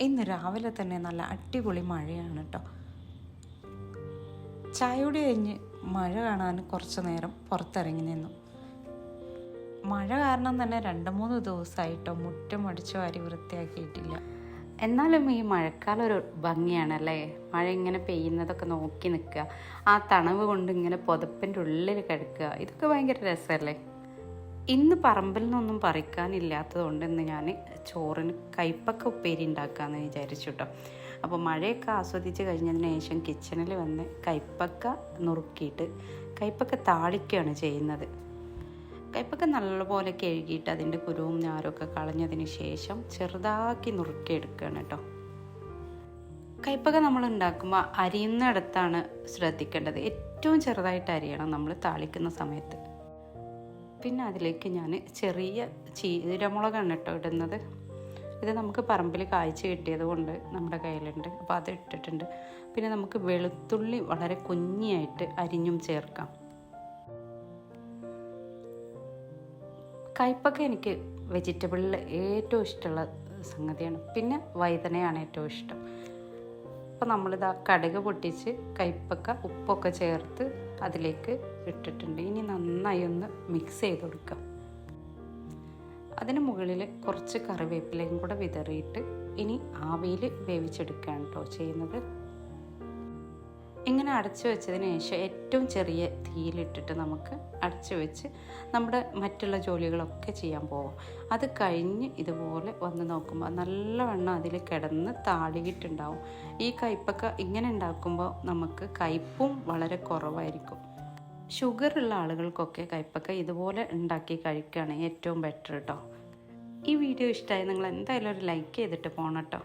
ഇന്ന് രാവിലെ തന്നെ നല്ല അടിപൊളി മഴയാണ് കേട്ടോ ചായയോടെ കഴിഞ്ഞ് മഴ കാണാൻ കുറച്ച് നേരം പുറത്തിറങ്ങി നിന്നു. മഴ കാരണം തന്നെ രണ്ട് മൂന്ന് ദിവസമായിട്ടോ മുറ്റം അടിച്ചു വാരി വൃത്തിയാക്കിയിട്ടില്ല. എന്നാലും ഈ മഴക്കാലം ഒരു ഭംഗിയാണല്ലേ? മഴ ഇങ്ങനെ പെയ്യുന്നതൊക്കെ നോക്കി നിൽക്കുക. ആ തണവ് കൊണ്ട് ഇങ്ങനെ പുതപ്പിന്റെ ഉള്ളിൽ കിടക്കുക. ഇതൊക്കെ ഭയങ്കര രസമല്ലേ? ഇന്ന് പറമ്പിൽ നിന്നൊന്നും പറിക്കാനില്ലാത്തതുകൊണ്ട് ഇന്ന് ഞാൻ ചോറിന് കൈപ്പക്ക ഉപ്പേരി ഉണ്ടാക്കാമെന്ന് വിചാരിച്ചു കേട്ടോ അപ്പോൾ മഴയൊക്കെ ആസ്വദിച്ച് കഴിഞ്ഞതിന് ശേഷം കിച്ചണിൽ വന്ന് കൈപ്പക്ക നുറുക്കിയിട്ട് കൈപ്പക്ക താളിക്കുകയാണ് ചെയ്യുന്നത്. കൈപ്പക്ക നല്ലപോലെ കഴുകിയിട്ട് അതിന്റെ കുരുവും ഞാരൊക്കെ കളഞ്ഞതിന് ശേഷം ചെറുതാക്കി നുറുക്കിയെടുക്കുകയാണ് കേട്ടോ കയ്പൊക്കെ നമ്മൾ ഉണ്ടാക്കുമ്പോൾ അരിയുന്നിടത്താണ് ശ്രദ്ധിക്കേണ്ടത്. ഏറ്റവും ചെറുതായിട്ട് അരിയണം നമ്മൾ താളിക്കുന്ന സമയത്ത്. പിന്നെ അതിലേക്ക് ഞാൻ ചെറിയ ചീരമുളകാണ് കേട്ടോ ഇടുന്നത്. ഇത് നമുക്ക് പറമ്പിൽ കായ്ച്ച് കിട്ടിയത് കൊണ്ട് നമ്മുടെ കയ്യിലുണ്ട്. അപ്പോൾ അത് ഇട്ടിട്ടുണ്ട്. പിന്നെ നമുക്ക് വെളുത്തുള്ളി വളരെ കുഞ്ഞിയായിട്ട് അരിഞ്ഞും ചേർക്കാം. കയ്പൊക്കെ എനിക്ക് വെജിറ്റബിളിൽ ഏറ്റവും ഇഷ്ടമുള്ള സംഗതിയാണ്. പിന്നെ വൈതനയാണ് ഏറ്റവും ഇഷ്ടം. അപ്പോൾ നമ്മളിതാ കടുക് പൊട്ടിച്ച് കയ്പക്ക ഉപ്പൊക്കെ ചേർത്ത് അതിലേക്ക് ഇട്ടിട്ടുണ്ട്. ഇനി നന്നായി ഒന്ന് മിക്സ് ചെയ്ത് കൊടുക്കാം. അതിന് മുകളിൽ കുറച്ച് കറിവേപ്പിലയും കൂടെ വിതറിയിട്ട് ഇനി ആവിയിൽ വേവിച്ചെടുക്കുകയാണ് കേട്ടോ ചെയ്യുന്നത്. ഇങ്ങനെ അടച്ചു വെച്ചതിന് ശേഷം ഏറ്റവും ചെറിയ തീയിലിട്ടിട്ട് നമുക്ക് അടച്ചു വെച്ച് നമ്മുടെ മറ്റുള്ള ജോലികളൊക്കെ ചെയ്യാൻ പോവാം. അത് കഴിഞ്ഞ് ഇതുപോലെ വന്ന് നോക്കുമ്പോൾ നല്ലവണ്ണം അതിൽ കിടന്ന് താളിയിട്ടുണ്ടാവും ഈ കയ്പൊക്കെ ഇങ്ങനെ ഉണ്ടാക്കുമ്പോൾ നമുക്ക് കയ്പും വളരെ കുറവായിരിക്കും. ഷുഗർ ഉള്ള ആളുകൾക്കൊക്കെ കയ്പ്പൊക്കെ ഇതുപോലെ ഉണ്ടാക്കി കഴിക്കുകയാണ് ഏറ്റവും ബെറ്റർ കേട്ടോ ഈ വീഡിയോ ഇഷ്ടമായി നിങ്ങൾ എന്തായാലും ഒരു ലൈക്ക് ചെയ്തിട്ട് പോകണം കേട്ടോ